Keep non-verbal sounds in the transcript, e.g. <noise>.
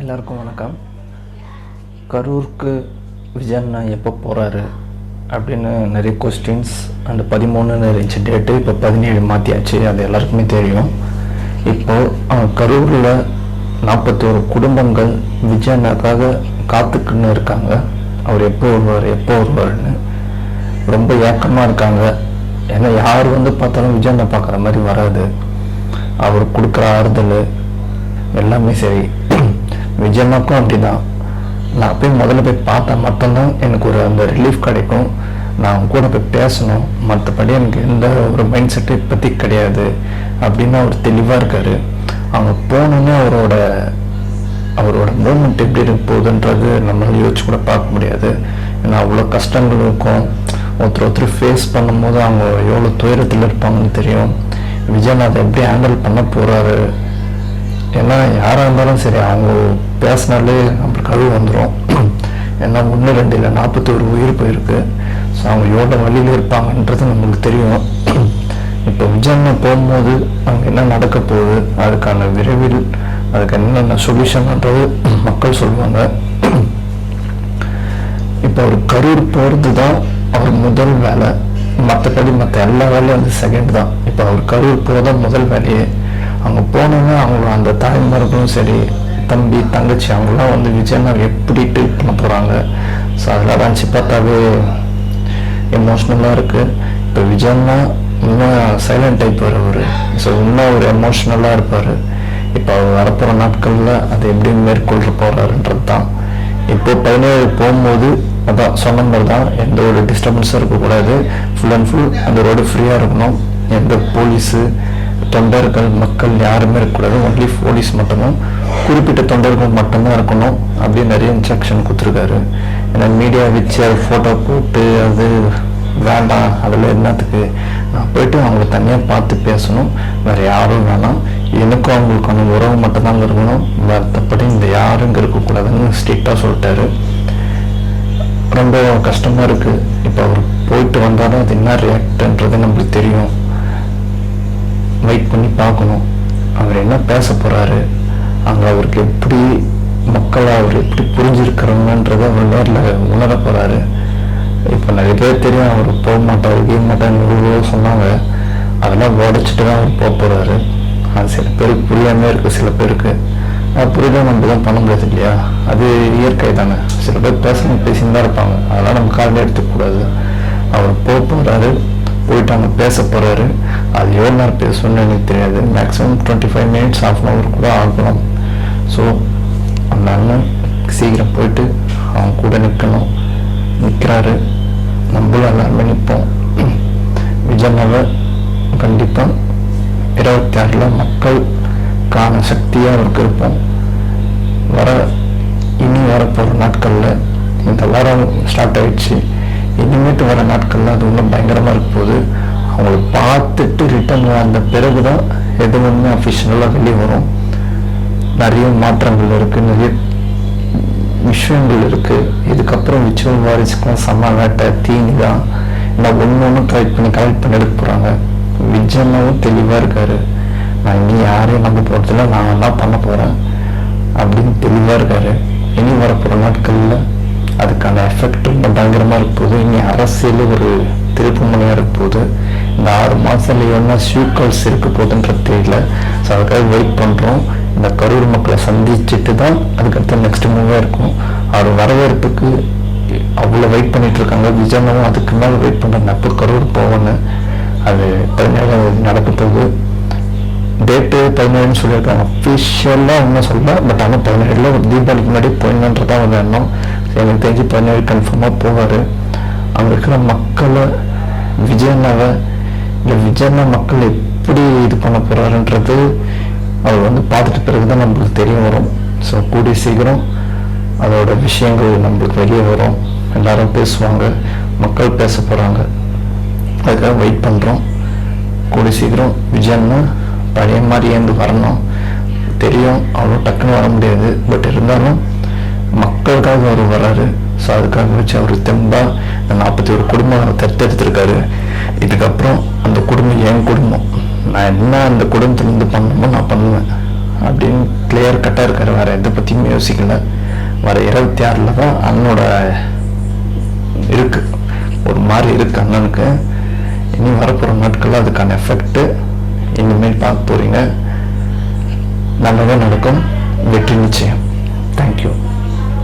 எல்லாருக்கும் வணக்கம். கரூருக்கு விஜயண்ணா எப்போ போகிறாரு அப்படின்னு நிறைய கொஸ்டின்ஸ் அந்த பதிமூணுன்னு இருந்துச்சு டேட்டு இப்போ பதினேழு மாற்றியாச்சு அது எல்லாருக்குமே தெரியும். இப்போது கரூரில் நாற்பத்தோரு குடும்பங்கள் விஜயண்ணாக்காக காத்துக்குன்னு இருக்காங்க. அவர் எப்போ வருவார் எப்போ வருவார்னு ரொம்ப ஏக்கமாக இருக்காங்க. ஏன்னா யார் வந்து பார்த்தாலும் விஜயண்ணா பார்க்குற மாதிரி வராது. அவர் கொடுக்குற ஆறுதல் எல்லாமே சரி. விஜயண்ணாக்கும் அப்படிதான். நான் போய் முதல்ல போய் பார்த்தா மட்டும்தான் எனக்கு ஒரு அந்த ரிலீஃப் கிடைக்கும். நான் அவங்க கூட போய் பேசணும். மற்றபடி எனக்கு எந்த ஒரு மைண்ட் செட்டு இப்போதைக்கு கிடையாது. அப்படின்னு அவர் தெளிவாக இருக்காரு. அவங்க போனோன்னே அவரோட அவரோட மூமெண்ட் எப்படி இருக்க போகுதுன்றது நம்மளால யோசிச்சு கூட பார்க்க முடியாது. ஏன்னா அவ்வளோ கஷ்டங்கள் இருக்கும். ஒருத்தர் ஒருத்தர் ஃபேஸ் பண்ணும்போது அவங்க எவ்வளோ துயரத்தில் இருப்பாங்கன்னு தெரியும். விஜய் அதை எப்படி ஹேண்டில் பண்ண போகிறாரு ஏன்னா யாராக இருந்தாலும் சரி அவங்க பேசினாலே நம்மளுக்கு கழுவு வந்துடும் <clears throat> ஏன்னா ஒன்று ரெண்டு இல்லை நாற்பத்தோரு உயிர் போயிருக்கு. ஸோ அவங்க எவ்வளோ வழியில் இருப்பாங்கன்றது நம்மளுக்கு தெரியும். <clears throat> இப்போ விஜயண்ணா போகும்போது அங்கே என்ன நடக்க போகுது அதுக்கான விரைவில் அதுக்கு என்னென்ன சொல்யூஷன்ன்றது <clears throat> மக்கள் சொல்லுவாங்க. இப்போ அவர் கரூர் போகிறது தான் அவர் முதல் வேலை. மற்றபடி மற்ற எல்லா வேலையும் வந்து செகண்ட் தான். இப்போ அவர் கரூர் போகிறதா முதல் வேலையே. அங்கே போனோன்னா அவங்கள அந்த தாய்மார்களும் சரி தம்பி தங்கச்சி அவங்களாம் வந்து விஜய்னா எப்படி ட்ரீட் பண்ண போகிறாங்க ஸோ அதெல்லாம் நினச்சி பார்த்தாவே எமோஷ்னலாக இருக்குது இப்போ விஜயண்ணா இன்னும் சைலண்ட் டைப் அவர். ஸோ இன்னும் ஒரு எமோஷ்னலாக இருப்பார். இப்போ அவர் வரப்போகிற நாட்களில் அதை எப்படி மேற்கொள்ள போகிறாருன்றது தான். இப்போ பதினேழு போகும்போது அதான் சொன்ன மாதிரி தான் எந்த ஒரு டிஸ்டர்பன்ஸும் இருக்கக்கூடாது. ஃபுல் அண்ட் ஃபுல் அந்த ரோடு ஃப்ரீயாக இருக்கணும். எந்த போலீஸு தொண்டர்கள் மக்கள் யாருமே இருக்கக்கூடாது. ஒன்லி போலீஸ் மட்டும்தான். குறிப்பிட்ட தொண்டர்கள் மட்டும்தான் இருக்கணும் அப்படின்னு நிறைய இன்ஸ்ட்ரக்ஷன் கொடுத்துருக்காரு. ஏன்னா மீடியா வச்சு அது ஃபோட்டோ போட்டு அது வேண்டாம் அதில் என்னத்துக்கு? நான் போயிட்டு அவங்கள தனியாக பார்த்து பேசணும். வேறு யாரும் வேணாம். எனக்கும் அவங்களுக்கான உறவு மட்டும்தாங்க இருக்கணும். மற்றபடி இந்த யாரும் இங்கே இருக்கக்கூடாதுன்னு ஸ்ட்ரிக்டாக சொல்லிட்டாரு. ரொம்ப கஷ்டமாக இருக்குது இப்போ அவர் போயிட்டு வந்தாலும் அது என்ன ரியாக்ட்ன்றது நம்மளுக்கு தெரியும். வெயிட் பண்ணி பார்க்கணும். அவர் என்ன பேச போகிறாரு அங்கே அவருக்கு எப்படி மக்களை அவர் எப்படி புரிஞ்சிருக்கிறவங்கன்றதை அவர் நேரில் உணர போகிறாரு இப்போ நிறைய பேர் தெரியும் அவர் போக மாட்டார் கீழ மாட்டான்னு இவ்வளோ சொன்னாங்க. அதெல்லாம் உடச்சிட்டு தான் அவர் போக போகிறாரு அது சில பேருக்கு புரியாமல் இருக்குது சில பேருக்கு. அது நம்ம தான் பண்ண முடியாது இல்லையா? அது இயற்கை தானே. சில பேர் பேசணும் பேசின்னு தான் இருப்பாங்க. அதெல்லாம் நம்ம காலையில் எடுத்துக்கூடாது அவர் போக போகிறாரு போயிட்டு அவங்க பேச போகிறாரு அது எவ்வளோ நேரம் பேசணும்னு எனக்கு தெரியாது. Maximum twenty five minutes of an hour கூட ஆகலாம் ஸோ அந்த அண்ணன் சீக்கிரம் போயிட்டு அவங்க கூட நிற்கணும் நிற்கிறாரு நம்மளும் எல்லாருமே நிற்போம் விஜயனாவை கண்டிப்பாக இருபத்தி ஆறில் மக்கள் காண சக்தியாக அவருக்கு இருப்போம். வர இனி வரப்போகிற நாட்களில் இந்த வாரம் ஸ்டார்ட் ஆகிடுச்சு இனிமேட்டு வர நாட்களில் அது இன்னும் பயங்கரமாக இருக்க போகுது. அவங்கள பார்த்துட்டு ரிட்டர்ன் வந்த பிறகு தான் எது வந்து அஃபிஷியலாக வெளியே வரும். நிறைய மாற்றங்கள் இருக்குது நிறைய விஷயங்கள் இருக்குது இதுக்கப்புறம் விச்சுவல் வாரிசுக்கும் செம்ம வேட்டை தீனி தான் இல்லை ஒன்று ஒன்று கலெக்ட் பண்ணி கலெக்ட் பண்ணி எடுக்க போகிறாங்க விஜயனாவும் தெளிவாக இருக்காரு. நான் இனி யாரையும் நம்ப போகிறதில்ல நான் தான் பண்ண போகிறேன் அப்படின்னு தெளிவாக இருக்காரு. இனி வரப்போகிற நாட்களில் அதுக்கான எஃபெக்டும் பயங்கரமாக இருக்க போகுது இனி அரசியல் ஒரு திருப்பு முனையாக இருக்க போகுது இந்த ஆறு மாதத்துல என்ன ஷூக்கல்ஸ் இருக்க போகுதுன்றது தெரியல ஸோ அதுக்காக வெயிட் பண்ணுறோம் இந்த கரூர் மக்களை சந்திச்சுட்டு தான் அதுக்கடுத்து நெக்ஸ்ட் மூவாக இருக்கும். அவர் வரவேற்புக்கு அவ்வளோ வெயிட் பண்ணிட்டு இருக்காங்க. விஜயனும் அதுக்கு மேலே வெயிட் பண்ணுறாங்க அப்போ கரூர் போவேன்னு அது பதினேழு தேதி நடக்க போகுது. டேட்டு பதினேழுன்னு சொல்லியிருக்காங்க. அஃபிஷியலாக ஒன்றும் சொல்லல. பட் ஆனால் பதினேழில் தீபாவளிக்கு முன்னாடி போயிடணுன்றதான் ஒரு எண்ணம். எனக்கு தெரிஞ்சு பதினேழு கன்ஃபார்மாக போவார். அங்கே இருக்கிற மக்களை விஜயனாவை இல்லை விஜய்னா மக்கள் எப்படி இது பண்ண போகிறாருன்றது அவர் வந்து பார்த்துட்டு பிறகு தான் நம்மளுக்கு தெரிய வரும். ஸோ கூடிய சீக்கிரம் அதோட விஷயங்கள் நம்மளுக்கு வெளியே வரும். எல்லாரும் பேசுவாங்க. மக்கள் பேச போகிறாங்க அதுக்காக வெயிட் பண்ணுறோம் கூடிய சீக்கிரம் விஜயண்ணா பழைய மாதிரி ஏந்து வரணும். தெரியும் அவ்வளோ டக்குன்னு வர முடியாது. பட் இருந்தாலும் மக்களுக்காக அவர் வராரு ஸோ அதுக்காக வச்சு அவர் தெம்பா இந்த நாற்பத்தி ஒரு குடும்பம் தத்தெடுத்திருக்காரு இதுக்கப்புறம் அந்த குடும்பம் என் குடும்பம். நான் என்ன அந்த குடும்பத்துலேருந்து பண்ணணுமோ நான் பண்ணுவேன். அப்படின்னு கிளியர் கட்டாக இருக்கார். வேற எதை பற்றியும் யோசிக்கல. வர இருபத்தி ஆறில் தான் அண்ணனோட இருக்கு. ஒரு மாதிரி இருக்கு அண்ணனுக்கு. இனி வரப்போகிற நாட்களில் அதுக்கான எஃபெக்ட்டு இனிமேல் பார்க்க போகிறீங்க நல்லதாக நடக்கும். வெற்றி நிச்சயம்.